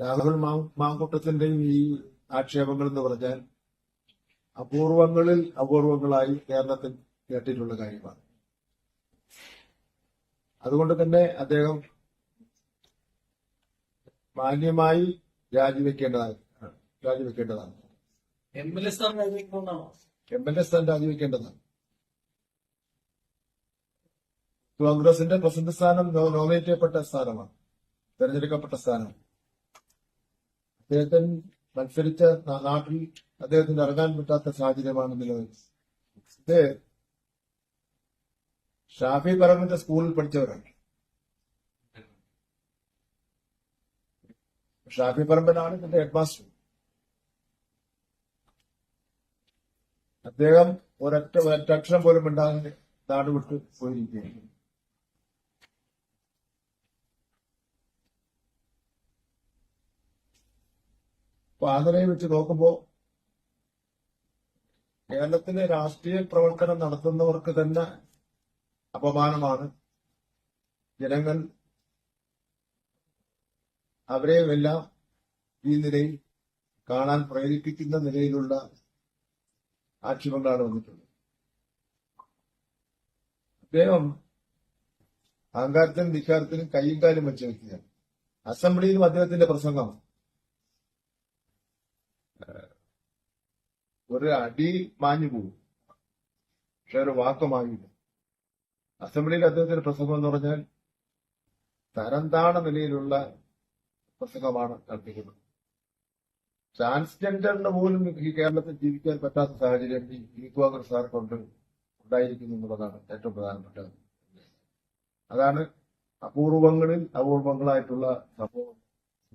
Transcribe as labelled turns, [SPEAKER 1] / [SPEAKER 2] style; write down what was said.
[SPEAKER 1] രാഹുൽ മാങ്കൂട്ടത്തിന്റെയും ഈ ആക്ഷേപങ്ങൾ എന്ന് പറഞ്ഞാൽ അപൂർവങ്ങളിൽ അപൂർവങ്ങളായി കേരളത്തിൽ കേട്ടിട്ടുള്ള കാര്യമാണ്. അതുകൊണ്ട് തന്നെ അദ്ദേഹം മാന്യമായി രാജിവെക്കേണ്ടതാണ് രാജിവെക്കേണ്ടതാണ്.
[SPEAKER 2] എം എൽ എ സ്ഥാനം
[SPEAKER 1] രാജിവെക്കേണ്ടതാണ്. കോൺഗ്രസിന്റെ പ്രസിഡന്റ് സ്ഥാനം നോമിനേറ്റ് ചെയ്യപ്പെട്ട സ്ഥാനമാണ് തെരഞ്ഞെടുക്കപ്പെട്ട സ്ഥാനം അദ്ദേഹത്തിന് മത്സരിച്ച നാട്ടിൽ അദ്ദേഹത്തിന് ഇറങ്ങാൻ പറ്റാത്ത സാഹചര്യമാണ് ഇത് ഷാഫി പറമ്പിന്റെ സ്കൂളിൽ പഠിച്ചവരാണ്. ഷാഫി പറമ്പനാണ് ഇതിന്റെ ഹെഡ് മാസ്റ്റർ അദ്ദേഹം ഒരൊറ്റ അക്ഷരം പോലും മിണ്ടാതെ നാട് വിട്ട് പോയിരിക്കുകയാണ്. ആ വെച്ച് നോക്കുമ്പോ കേരളത്തിലെ രാഷ്ട്രീയ പ്രവർത്തനം നടത്തുന്നവർക്ക് തന്നെ അപമാനമാണ്. ജനങ്ങൾ അവരെയുമെല്ലാം ഈ നിലയിൽ കാണാൻ പ്രേരിപ്പിക്കുന്ന നിലയിലുള്ള ആക്ഷേപങ്ങളാണ് വന്നിട്ടുള്ളത്. അദ്ദേഹം അഹങ്കാരത്തിനും ധിക്കാരത്തിനും കൈയും കാലും വെച്ച് വ്യക്തിയാണ് അസംബ്ലിയിലും അദ്ദേഹത്തിന്റെ പ്രസംഗം ഒരു അടി മാഞ്ഞു പോകും. പക്ഷെ ഒരു വാക്ക് മാങ്ങില്ല അസംബ്ലിയിൽ അദ്ദേഹത്തിന്റെ പ്രസംഗം എന്ന് പറഞ്ഞാൽ തരംതാണ നിലയിലുള്ള പ്രസംഗമാണ് നടത്തിക്കുന്നത്. ട്രാൻസ്ജെൻഡറിന് പോലും ഈ കേരളത്തിൽ ജീവിക്കാൻ പറ്റാത്ത സാഹചര്യം ഈ യൂത്ത് കോൺഗ്രസ്സുകാർക്കുണ്ട് ഉണ്ടായിരിക്കുന്നു എന്നുള്ളതാണ് ഏറ്റവും പ്രധാനപ്പെട്ടത് അതാണ് അപൂർവങ്ങളിൽ അപൂർവങ്ങളായിട്ടുള്ള സംഭവം.